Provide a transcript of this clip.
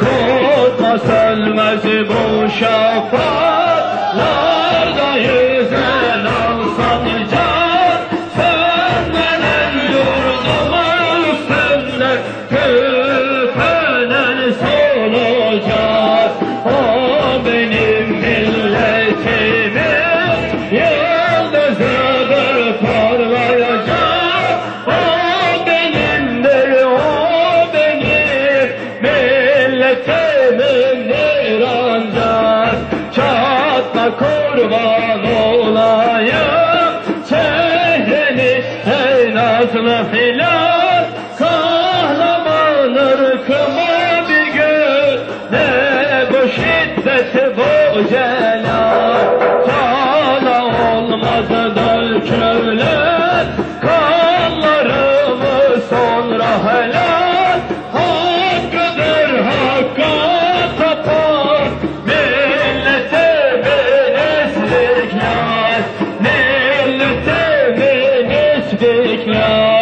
Korkma sönmez bu şafaklarda can Sönmeden yurdumun üstünde küpenen solacak. O benim temelli rancar Çatma kurban olayım. Şehriniz ey nazlı filan Kahraman ırkıma bir gün Ne bu şiddet bu celal Sana olmaz döl köle tekrar